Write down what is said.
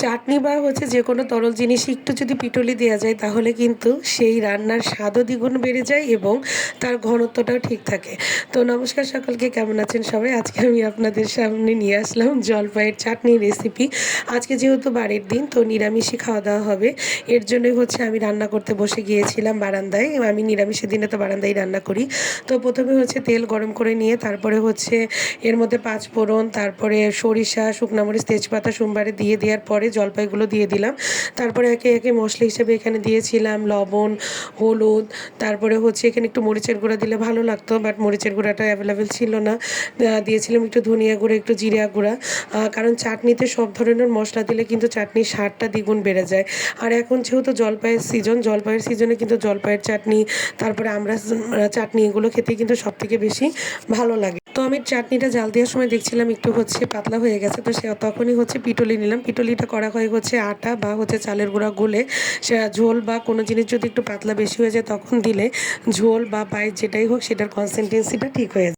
চাটনি বা হচ্ছে যে কোনো তরল জিনিসে একটু যদি পিটলি দেওয়া যায়, তাহলে কিন্তু সেই রান্নার স্বাদও দ্বিগুণ বেড়ে যায় এবং তার ঘনত্বটাও ঠিক থাকে। তো নমস্কার সকলকে, কেমন আছেন সবাই? আজকে আমি আপনাদের সামনে নিয়ে আসলাম জলপাইয়ের চাটনির রেসিপি আজকে যেহেতু বাড়ির দিন, তো নিরামিষই খাওয়া দাওয়া হবে। এর জন্যই হচ্ছে আমি রান্না করতে বসে গিয়েছিলাম বারান্দায়। আমি নিরামিষের দিনে তো বারান্দায় রান্না করি। তো প্রথমে হচ্ছে তেল গরম করে নিয়ে, তারপরে হচ্ছে এর মধ্যে পাঁচ ফোড়ন তারপরে সরিষা, শুকনো মরিচ, তেজপাতা, সোমবারে দিয়ে দেওয়ার পরে জলপাইগুলো দিয়ে দিলাম। তারপরে একে একে মশলা হিসেবে এখানে দিয়েছিলাম লবণ, হলুদ, তারপরে হচ্ছে এখানে একটু মরিচের গুঁড়া দিলে ভালো লাগতো বাট মরিচের গুঁড়াটা অ্যাভেলেবেল ছিল না। দিয়েছিলাম একটু ধনিয়া গুঁড়া, একটু জিরা গুঁড়া। কারণ চাটনিতে সব ধরনের মশলা দিলে কিন্তু চাটনির স্বাদটা দ্বিগুণ বেড়ে যায়। আর এখন যেহেতু জলপাইয়ের সিজন জলপাইয়ের সিজনে কিন্তু জলপাইয়ের চাটনি, তারপরে আমরা চাটনি এগুলো খেতে কিন্তু সব থেকে বেশি ভালো লাগে। তো আমি চাটনিটা জাল দেওয়ার সময় দেখছিলাম একটু হচ্ছে পাতলা হয়ে গেছে, তো সে তখনই হচ্ছে পিটলি নিলাম। পিটলিটা করা হয় হচ্ছে আটা বা হচ্ছে চালের গুঁড়া গুলে। সে ঝোল বা কোনো জিনিস যদি একটু পাতলা বেশি হয়ে যায় তখন দিলে ঝোল বা পায়ের যেটাই হোক সেটার কনসিস্টেন্সিটা ঠিক হয়ে যায়।